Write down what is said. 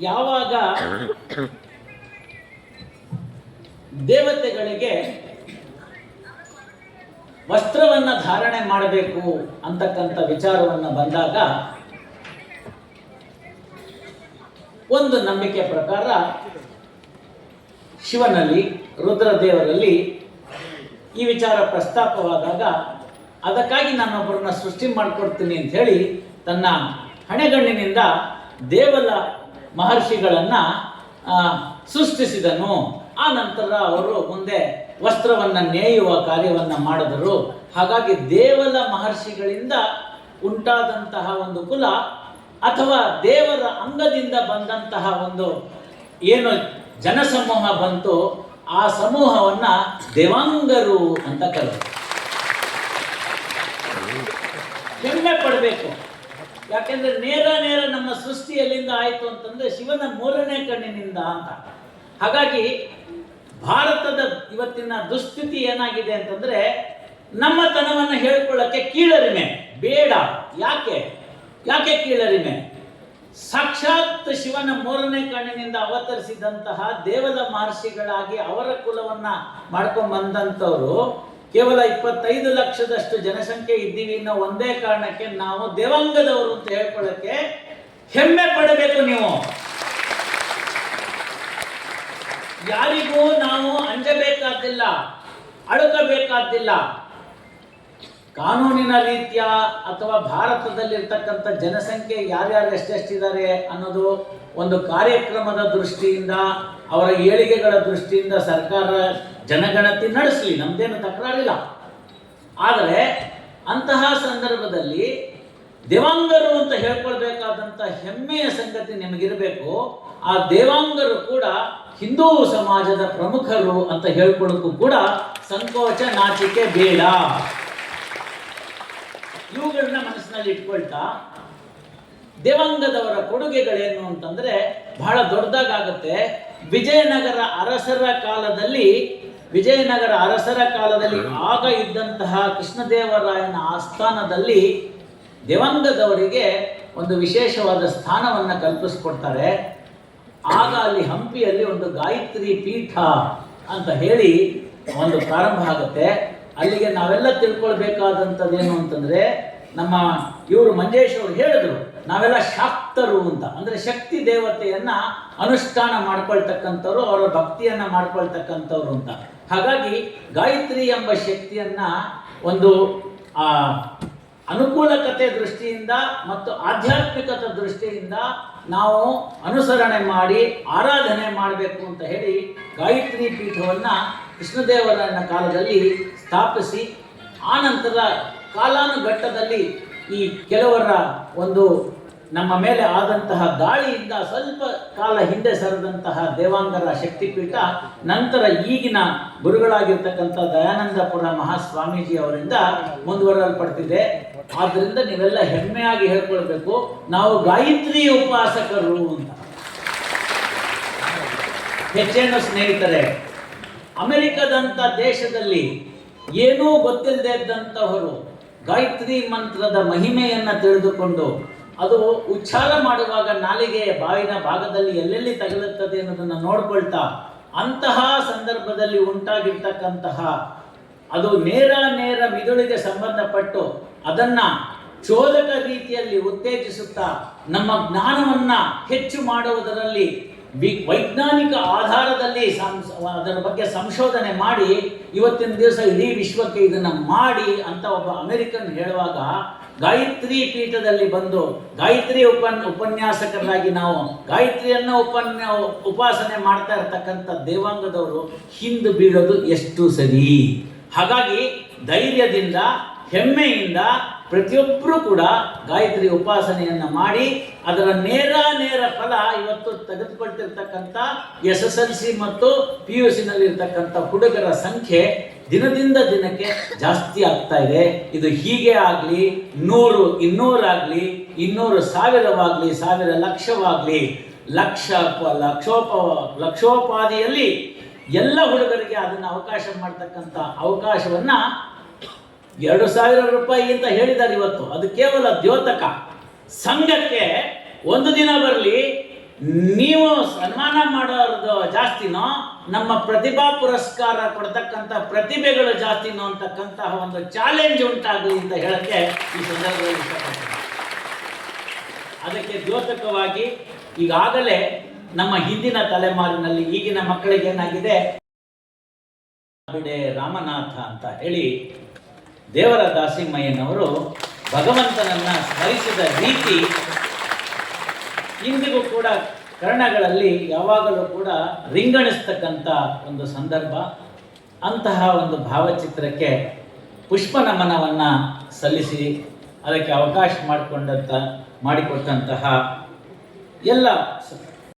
ಯಾವಾಗ ದೇವತೆಗಳಿಗೆ ವಸ್ತ್ರವನ್ನ ಧಾರಣೆ ಮಾಡಬೇಕು ಅಂತಕ್ಕಂಥ ವಿಚಾರವನ್ನ ಬಂದಾಗ ಒಂದು ನಂಬಿಕೆ ಪ್ರಕಾರ ಶಿವನಲ್ಲಿ, ರುದ್ರದೇವರಲ್ಲಿ ಈ ವಿಚಾರ ಪ್ರಸ್ತಾಪವಾದಾಗ ಅದಕ್ಕಾಗಿ ನಾನೊಬ್ಬರನ್ನ ಸೃಷ್ಟಿ ಮಾಡಿಕೊಡ್ತೀನಿ ಅಂತ ಹೇಳಿ ತನ್ನ ಹಣೆಗಣ್ಣಿನಿಂದ ದೇವಲ ಮಹರ್ಷಿಗಳನ್ನ ಸೃಷ್ಟಿಸಿದನು. ಆ ನಂತರ ಅವರು ಮುಂದೆ ವಸ್ತ್ರವನ್ನ ನೇಯುವ ಕಾರ್ಯವನ್ನ ಮಾಡಿದರು. ಹಾಗಾಗಿ ದೇವಲ ಮಹರ್ಷಿಗಳಿಂದ ಉಂಟಾದಂತಹ ಒಂದು ಕುಲ ಅಥವಾ ದೇವರ ಅಂಗದಿಂದ ಬಂದಂತಹ ಒಂದು ಏನು ಜನಸಮೂಹ ಬಂತು, ಆ ಸಮೂಹವನ್ನ ದೇವಾಂಗರು ಅಂತ ಕರೆದರು. ಹೆಮ್ಮೆ ಪಡಬೇಕು. ಯಾಕೆಂದ್ರೆ ನೇರ ನೇರ ನಮ್ಮ ಸೃಷ್ಟಿ ಎಲ್ಲಿಂದ ಆಯಿತು ಅಂತಂದ್ರೆ ಶಿವನ ಮೂರನೇ ಕಣ್ಣಿನಿಂದ ಅಂತ. ಹಾಗಾಗಿ ಭಾರತದ ಇವತ್ತಿನ ದುಸ್ಥಿತಿ ಏನಾಗಿದೆ ಅಂತಂದ್ರೆ ನಮ್ಮತನವನ್ನು ಹೇಳ್ಕೊಳ್ಳಕ್ಕೆ ಕೀಳರಿಮೆ, ಬೇಡ. ಯಾಕೆ? ಯಾಕೆ ಕೀಳರಿಮೆ? ಸಾಕ್ಷಾತ್ ಶಿವನ ಮೂರನೇ ಕಣ್ಣಿನಿಂದ ಅವತರಿಸಿದಂತಹ ದೇವದ ಮಹರ್ಷಿಗಳಾಗಿ ಅವರ ಕುಲವನ್ನ ಮಾಡ್ಕೊಂಡ್ ಬಂದಂಥವ್ರು ಕೇವಲ ಇಪ್ಪತ್ತೈದು ಲಕ್ಷದಷ್ಟು ಜನಸಂಖ್ಯೆ ಇದ್ದೀವಿ ಅನ್ನೋ ಒಂದೇ ಕಾರಣಕ್ಕೆ ನಾವು ದೇವಾಂಗದವರು ಅಂತ ಹೇಳ್ಕೊಳ್ಳಕ್ಕೆ ಹೆಮ್ಮೆ ಪಡಬೇಕು ನೀವು. ಯಾರಿಗೂ ನಾವು ಅಂಜಬೇಕಾದಿಲ್ಲ ಅಳುಕಬೇಕಾದ್ದಿಲ್ಲ ಕಾನೂನಿನ ರೀತಿಯ ಅಥವಾ ಭಾರತದಲ್ಲಿರ್ತಕ್ಕಂಥ ಜನಸಂಖ್ಯೆ ಯಾರ್ಯಾರು ಎಷ್ಟೆಷ್ಟಿದ್ದಾರೆ ಅನ್ನೋದು ಒಂದು ಕಾರ್ಯಕ್ರಮದ ದೃಷ್ಟಿಯಿಂದ, ಅವರ ಏಳಿಗೆಗಳ ದೃಷ್ಟಿಯಿಂದ ಸರ್ಕಾರ ಜನಗಣತಿ ನಡೆಸಲಿ. ನಮ್ದೇನು ತಕರಾರಿಲ್ಲ. ಆದರೆ ಅಂತಹ ಸಂದರ್ಭದಲ್ಲಿ ದೇವಾಂಗರು ಅಂತ ಹೇಳ್ಕೊಳ್ಬೇಕಾದಂಥ ಹೆಮ್ಮೆಯ ಸಂಗತಿ ನಿಮಗಿರಬೇಕು. ಆ ದೇವಾಂಗರು ಕೂಡ ಹಿಂದೂ ಸಮಾಜದ ಪ್ರಮುಖರು ಅಂತ ಹೇಳ್ಕೊಳ್ಳೋಕ್ಕೂ ಕೂಡ ಸಂಕೋಚ ನಾಚಿಕೆ ಬೇಡ. ಇವುಗಳನ್ನ ಮನಸ್ಸಿನಲ್ಲಿ ಇಟ್ಕೊಳ್ತಾ ದೇವಾಂಗದವರ ಕೊಡುಗೆಗಳೇನು ಅಂತಂದ್ರೆ ಬಹಳ ದೊಡ್ಡದಾಗುತ್ತೆ. ವಿಜಯನಗರ ಅರಸರ ಕಾಲದಲ್ಲಿ, ವಿಜಯನಗರ ಅರಸರ ಕಾಲದಲ್ಲಿ ಆಗ ಇದ್ದಂತಹ ಕೃಷ್ಣದೇವರಾಯನ ಆಸ್ಥಾನದಲ್ಲಿ ದೇವಾಂಗದವರಿಗೆ ಒಂದು ವಿಶೇಷವಾದ ಸ್ಥಾನವನ್ನ ಕಲ್ಪಿಸ್ಕೊಡ್ತಾರೆ. ಆಗ ಅಲ್ಲಿ ಹಂಪಿಯಲ್ಲಿ ಒಂದು ಗಾಯತ್ರಿ ಪೀಠ ಅಂತ ಹೇಳಿ ಒಂದು ಪ್ರಾರಂಭ ಆಗುತ್ತೆ. ಅಲ್ಲಿಗೆ ನಾವೆಲ್ಲ ತಿಳ್ಕೊಳ್ಬೇಕಾದಂಥದ್ದೇನು ಅಂತಂದ್ರೆ ನಮ್ಮ ಇವರು ಮಂಜೇಶ್ ಅವರು ಹೇಳಿದ್ರು, ನಾವೆಲ್ಲ ಶಾಕ್ತರು ಅಂತ. ಅಂದ್ರೆ ಶಕ್ತಿ ದೇವತೆಯನ್ನ ಅನುಷ್ಠಾನ ಮಾಡ್ಕೊಳ್ತಕ್ಕಂಥವ್ರು, ಅವರ ಭಕ್ತಿಯನ್ನ ಮಾಡ್ಕೊಳ್ತಕ್ಕಂಥವ್ರು ಅಂತ. ಹಾಗಾಗಿ ಗಾಯತ್ರಿ ಎಂಬ ಶಕ್ತಿಯನ್ನ ಒಂದು, ಆ ಅನುಕೂಲಕತೆ ದೃಷ್ಟಿಯಿಂದ ಮತ್ತು ಆಧ್ಯಾತ್ಮಿಕತೆ ದೃಷ್ಟಿಯಿಂದ ನಾವು ಅನುಸರಣೆ ಮಾಡಿ, ಆರಾಧನೆ ಮಾಡಬೇಕು ಅಂತ ಹೇಳಿ ಗಾಯತ್ರಿ ಪೀಠವನ್ನು ಕೃಷ್ಣದೇವರನ್ನ ಕಾಲದಲ್ಲಿ ಸ್ಥಾಪಿಸಿ ಆನಂತರ ಕಾಲಾನುಘಟ್ಟದಲ್ಲಿ ಈ ಕೆಲವರ ಒಂದು ನಮ್ಮ ಮೇಲೆ ಆದಂತಹ ದಾಳಿಯಿಂದ ಸ್ವಲ್ಪ ಕಾಲ ಹಿಂದೆ ಸರಿದಂತಹ ದೇವಾಂಗರ ಶಕ್ತಿಪೀಠ, ನಂತರ ಈಗಿನ ಗುರುಗಳಾಗಿರ್ತಕ್ಕಂಥ ದಯಾನಂದಪುರ ಮಹಾಸ್ವಾಮೀಜಿ ಅವರಿಂದ ಮುಂದುವರಲ್ಪಡ್ತಿದೆ ಆದ್ದರಿಂದ ನೀವೆಲ್ಲ ಹೆಮ್ಮೆಯಾಗಿ ಹೇಳ್ಕೊಳ್ಬೇಕು, ನಾವು ಗಾಯತ್ರಿ ಉಪಾಸಕರು ಅಂತ. ಹೆಚ್ಚೇನು ಸ್ನೇಹಿತರೆ ಅಮೆರಿಕದಂತ ದೇಶದಲ್ಲಿ ಏನೂ ಗೊತ್ತಿಲ್ಲದೆ ಇದ್ದಂಥವರು ಗಾಯತ್ರಿ ಮಂತ್ರದ ಮಹಿಮೆಯನ್ನು ತಿಳಿದುಕೊಂಡು ಅದು ಉಚ್ಚಾರ ಮಾಡುವಾಗ ನಾಲಿಗೆ ಬಾಯಿನ ಭಾಗದಲ್ಲಿ ಎಲ್ಲೆಲ್ಲಿ ತಗಲುತ್ತದೆ ಅನ್ನೋದನ್ನು ನೋಡ್ಕೊಳ್ತಾ ಅಂತಹ ಸಂದರ್ಭದಲ್ಲಿ ಉಂಟಾಗಿರ್ತಕ್ಕಂತಹ ಅದು ನೇರ ನೇರ ಮಿದುಳಿಗೆ ಸಂಬಂಧಪಟ್ಟು ಅದನ್ನ ಚೋದಕ ರೀತಿಯಲ್ಲಿ ಉತ್ತೇಜಿಸುತ್ತಾ ನಮ್ಮ ಜ್ಞಾನವನ್ನ ಹೆಚ್ಚು ಮಾಡುವುದರಲ್ಲಿ ವಿ- ವೈಜ್ಞಾನಿಕ ಆಧಾರದಲ್ಲಿ ಅದರ ಬಗ್ಗೆ ಸಂಶೋಧನೆ ಮಾಡಿ ಇವತ್ತಿನ ದಿವಸ ಇಡೀ ವಿಶ್ವಕ್ಕೆ ಇದನ್ನ ಮಾಡಿ ಅಂತ ಒಬ್ಬ ಅಮೆರಿಕನ್ ಹೇಳುವಾಗ ಗಾಯತ್ರಿ ಪೀಠದಲ್ಲಿ ಬಂದು ಗಾಯತ್ರಿ ಉಪನ್, ಉಪನ್ಯಾಸಕರಾಗಿ ನಾವು ಗಾಯತ್ರಿಯನ್ನು ಉಪನ್ಯ, ಉಪಾಸನೆ ಮಾಡ್ತಾ ಇರ್ತಕ್ಕಂಥ ದೇವಾಂಗದವರು ಹಿಂದೆ ಬೀಳೋದು ಎಷ್ಟು ಸರಿ. ಹಾಗಾಗಿ ಧೈರ್ಯದಿಂದ, ಹೆಮ್ಮೆಯಿಂದ ಪ್ರತಿಯೊಬ್ಬರೂ ಕೂಡ ಗಾಯತ್ರಿ ಉಪಾಸನೆಯನ್ನ ಮಾಡಿ ಅದರ ನೇರ ನೇರ ಫಲ ಇವತ್ತು ತೆಗೆದುಕೊಳ್ತಿರ್ತಕ್ಕಂಥ ಎಸ್ ಎಸ್ ಎಲ್ ಸಿ ಮತ್ತು ಪಿ ಯು ನಲ್ಲಿ ಇರ್ತಕ್ಕಂಥ ಹುಡುಗರ ಸಂಖ್ಯೆ ದಿನದಿಂದ ದಿನಕ್ಕೆ ಜಾಸ್ತಿ ಆಗ್ತಾ ಇದೆ. ಇದು ಹೀಗೆ ಆಗಲಿ, ನೂರು ಇನ್ನೂರಾಗಲಿ ಇನ್ನೂರು ಸಾವಿರವಾಗಲಿ, ಸಾವಿರ ಲಕ್ಷವಾಗಲಿ, ಲಕ್ಷ ಲಕ್ಷೋಪ, ಲಕ್ಷೋಪಾದಿಯಲ್ಲಿ ಎಲ್ಲ ಹುಡುಗರಿಗೆ ಅದನ್ನು ಅವಕಾಶ ಮಾಡ್ತಕ್ಕಂಥ ಅವಕಾಶವನ್ನ ಎರಡು ಸಾವಿರ ರೂಪಾಯಿ ಅಂತ ಹೇಳಿದ್ದಾರೆ ಇವತ್ತು. ಅದು ಕೇವಲ ದ್ಯೋತಕ. ಸಂಘಕ್ಕೆ ಒಂದು ದಿನ ಬರಲಿ, ನೀವು ಸನ್ಮಾನ ಮಾಡೋದು ಜಾಸ್ತಿನೋ, ನಮ್ಮ ಪ್ರತಿಭಾ ಪುರಸ್ಕಾರ ಕೊಡ್ತಕ್ಕಂಥ ಪ್ರತಿಭೆಗಳು ಜಾಸ್ತಿನೋ ಅಂತಕ್ಕಂತಹ ಒಂದು ಚಾಲೆಂಜ್ ಉಂಟಾಗಲಿ ಅಂತ ಹೇಳಕ್ಕೆ ಈ ಸಂದರ್ಭದಲ್ಲಿ ಅದಕ್ಕೆ ದ್ಯೋತಕವಾಗಿ ಈಗಾಗಲೇ ನಮ್ಮ ಹಿಂದಿನ ತಲೆಮಾರಿನಲ್ಲಿ ಈಗಿನ ಮಕ್ಕಳಿಗೆ ಏನಾಗಿದೆ? ರಾಮನಾಥ ಅಂತ ಹೇಳಿ ದೇವರ ದಾಸಿಮ್ಮಯ್ಯನವರು ಭಗವಂತನನ್ನ ಸ್ಮರಿಸಿದ ರೀತಿ ಇಂದಿಗೂ ಕೂಡ ಕರ್ಣಗಳಲ್ಲಿ ಯಾವಾಗಲೂ ಕೂಡ ರಿಂಗಣಿಸ್ತಕ್ಕಂಥ ಒಂದು ಸಂದರ್ಭ, ಅಂತಹ ಒಂದು ಭಾವಚಿತ್ರಕ್ಕೆ ಪುಷ್ಪ ನಮನವನ್ನು ಸಲ್ಲಿಸಿ ಅದಕ್ಕೆ ಅವಕಾಶ ಮಾಡಿಕೊಂಡಂಥ ಮಾಡಿಕೊಟ್ಟಂತಹ ಎಲ್ಲ